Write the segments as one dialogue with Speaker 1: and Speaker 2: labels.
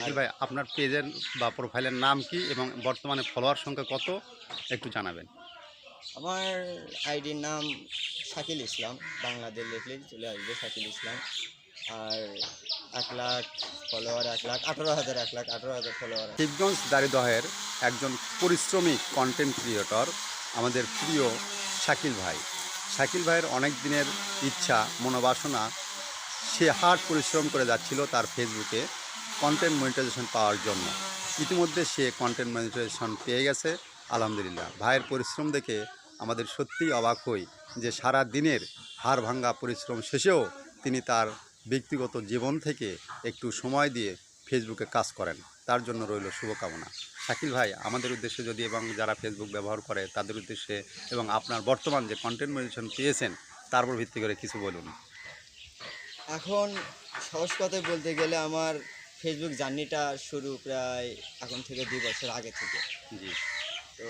Speaker 1: ভাই আপনার পেজের বা প্রোফাইলের নাম কি এবং বর্তমানে ফলোয়ার সংখ্যা কত? একটু জানাবেন।
Speaker 2: আমার আইডির নাম শাকিল ইসলাম বাংলাদেশ লিখলে চলে আসবে শাকিল ইসলাম। আর এক লাখ ফলোয়ার এক লাখ আঠারো হাজার এক লাখ আঠারো হাজার ফলোয়ার
Speaker 1: শিবগঞ্জ দারিদহের একজন পরিশ্রমী কন্টেন্ট ক্রিয়েটর আমাদের প্রিয় শাকিল ভাই। শাকিল ভাইয়ের অনেক দিনের ইচ্ছা মনোবাসনা সে হার্ড পরিশ্রম করে যাচ্ছিল তার ফেসবুকে কন্টেন্ট মনিটাইজেশন পাওয়ার জন্য। ইতিমধ্যে সে কন্টেন্ট মনিটাইজেশন পেয়ে গেছে, আলহামদুলিল্লাহ। ভাইয়ের পরিশ্রম দেখে আমাদের সত্যিই অবাক হই যে সারা দিনের হাড় ভাঙ্গা পরিশ্রম শেষেও তিনি তার ব্যক্তিগত জীবন থেকে একটু সময় দিয়ে ফেসবুকে কাজ করেন। তার জন্য রইল শুভকামনা। শাকিল ভাই, আমাদের উদ্দেশ্যে যদি এবং যারা ফেসবুক ব্যবহার করে, তাদের উদ্দেশ্যে এবং আপনার বর্তমান যে কন্টেন্ট মনিটাইজেশন পেয়েছেন, তার উপর ভিত্তি করে কিছু বলুন।
Speaker 2: এখন সহজ কথায় বলতে গেলে আমার ফেসবুক জার্নিটা শুরু প্রায় এখন থেকে দুই বছর আগে থেকে।
Speaker 1: জি।
Speaker 2: তো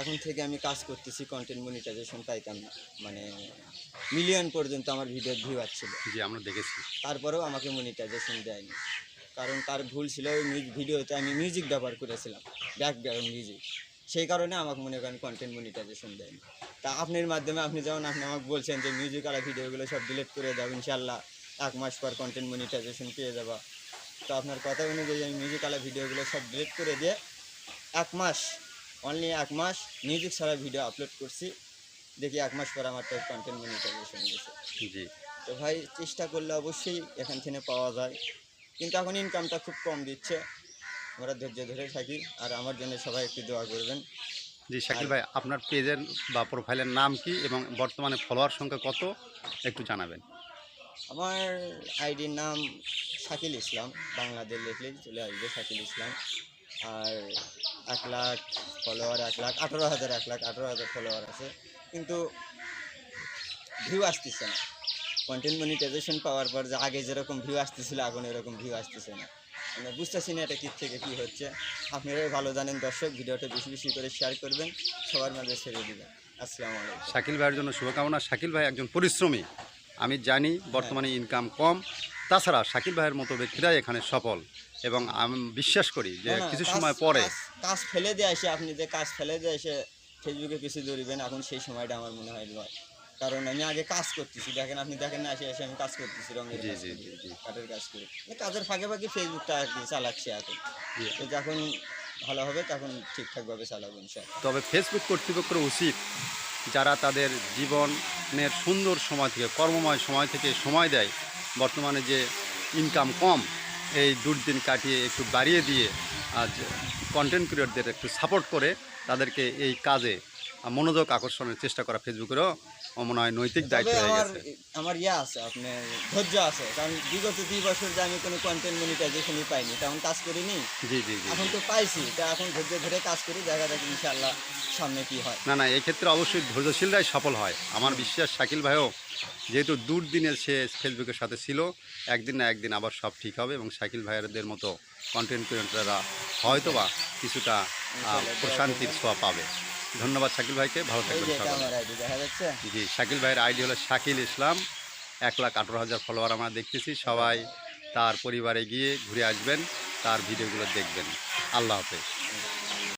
Speaker 2: এখন থেকে আমি কাজ করতেছি কন্টেন্ট মনিটাইজেশন পাইতাম না মানে মিলিয়ন পর্যন্ত আমার ভিডিও ভিউ আসছিল।
Speaker 1: জি আমরা দেখেছি।
Speaker 2: তারপরেও আমাকে মনিটাইজেশন দেয়নি। কারণ তার ভুল ছিল ওই ভিডিওতে আমি মিউজিক ব্যবহার করেছিলাম ব্যাকগ্রাউন্ড মিউজিক সেই কারণে আমাকে মনে করেন কন্টেন্ট মনিটাইজেশন দেয়নি। তা আপনার মাধ্যমে আপনি যেমন আপনি আমাকে বলছেন যে মিউজিক আর ভিডিওগুলো সব ডিলিট করে দাও ইনশাল্লাহ এক মাস পর কন্টেন্ট মনিটাইজেশন পেয়ে যাবা। তো আপনার কথা অনুযায়ী আমি মিউজিকালা ভিডিওগুলো সব ডিলিট করে দিয়ে এক মাস অনলি এক মাস মিউজিক ছাড়া ভিডিও আপলোড করছি। দেখি এক মাস পর আমার তো কন্টেন্ট মনিটাইজেশন গেছে
Speaker 1: জি।
Speaker 2: তো ভাই চেষ্টা করলে অবশ্যই এখান থেকে পাওয়া যায়। কিন্তু এখন ইনকামটা খুব কম দিচ্ছে। আমরা ধৈর্য ধরে থাকি। আর আমার জন্য সবাই একটু দোয়া করবেন।
Speaker 1: জি শাকিল ভাই আপনার পেজের বা প্রোফাইলের নাম কি এবং বর্তমানে ফলোয়ার সংখ্যা কত? একটু জানাবেন।
Speaker 2: আমার আইডির নাম শাকিল ইসলাম বাংলাদেশ লিখলে চলে আসবে শাকিল ইসলাম। আর এক লাখ ফলোয়ার এক লাখ, আঠারো হাজার, এক লাখ, আঠারো হাজার ফলোয়ার আছে। কিন্তু ভিউ আসতেছে না। কন্টেন্ট মনিটাইজেশন পাওয়ার পর যে আগে যেরকম ভিউ আসতেছিল, এখন এরকম ভিউ আসতেছে না। মানে বুঝতেছি না এটা কী থেকে কী হচ্ছে। আপনারাই ভালো জানেন দর্শক, ভিডিওটা বেশি বেশি করে শেয়ার করবেন, সবার মাঝে ছেড়ে দিবেন। আসসালামু আলাইকুম।
Speaker 1: শাকিল ভাইয়ের জন্য শুভকামনা। শাকিল ভাই একজন পরিশ্রমী। আমি জানি বর্তমানে ইনকাম কম। তাছাড়া শাকিল ভাইয়ের মতো ব্যক্তিরাই এখানে সফল। এবং আমি বিশ্বাস করি যে কিছু সময় পরে
Speaker 2: কাজ- ফেলে দিয়ে এসে আপনি যে কাজ ফেলে দিয়ে এসে ফেসবুকে কিছু ধরবেন এখন সেই সময়টা আমার মনে হয় নয়। কারণ আমি আগে কাজ করতেছি দেখেন আপনি দেখেন না এসে এসে আমি কাজ করতেছি রঙের
Speaker 1: জি,
Speaker 2: কাজ
Speaker 1: জি, জি।
Speaker 2: কাঠের কাজ করি। কাজের ফাঁকে ফাঁকে ফেসবুকটা আর কি চালাচ্ছি এখন। তো যখন ভালো হবে তখন ঠিকঠাকভাবে চালাবো
Speaker 1: তবে ফেসবুক কর্তৃপক্ষের উচিত যারা তাদের জীবনের সুন্দর সময় থেকে, কর্মময় সময় থেকে সময় দেয়। বর্তমানে যে ইনকাম কম, এই দুর্দিন কাটিয়ে একটু বাড়িয়ে দিয়ে আজ কন্টেন্ট ক্রিয়েটরদের একটু সাপোর্ট করে তাদেরকে এই কাজে মনোযোগ আকর্ষণের চেষ্টা করা ফেসবুকেরও মনে হয় নৈতিক দায়িত্ব হয়ে
Speaker 2: আমার
Speaker 1: গেছে।
Speaker 2: আমার ইয়ে আছে আপনার ধৈর্য আছে কারণ বিগত দুই বছর যে আমি কোনো কন্টেন্ট মনিটাইজেশনই পাইনি তখন কাজ করিনি?
Speaker 1: জি জি জি
Speaker 2: এখন তো পাইছি তা এখন ধৈর্য ধরে কাজ করি দেখা যাক ইনশাআল্লাহ সামনে কি হয়।
Speaker 1: না না এক্ষেত্রে অবশ্যই ধৈর্যশীলরাই সফল হয়। আমার বিশ্বাস শাকিল ভাইও যেহেতু দুর্দিনের সে ফেসবুকের সাথে ছিল একদিন না একদিন আবার সব ঠিক হবে এবং শাকিল ভাইয়ারদের মতো কন্টেন্ট ক্রিয়েটাররা হয়তো বা কিছুটা আহ, প্রশান্তির ছোঁয়া পাবে। ধন্যবাদ শাকিল ভাইকে ভালো থাকবেন জি শাকিল ভাইয়ের আইডি হলো শাকিল ইসলাম। এক লাখ আঠারো হাজার ফলোয়ার আমরা দেখতেছি। সবাই তার পরিবারে গিয়ে ঘুরে আসবেন তার ভিডিওগুলো দেখবেন। আল্লাহ হাফেজ।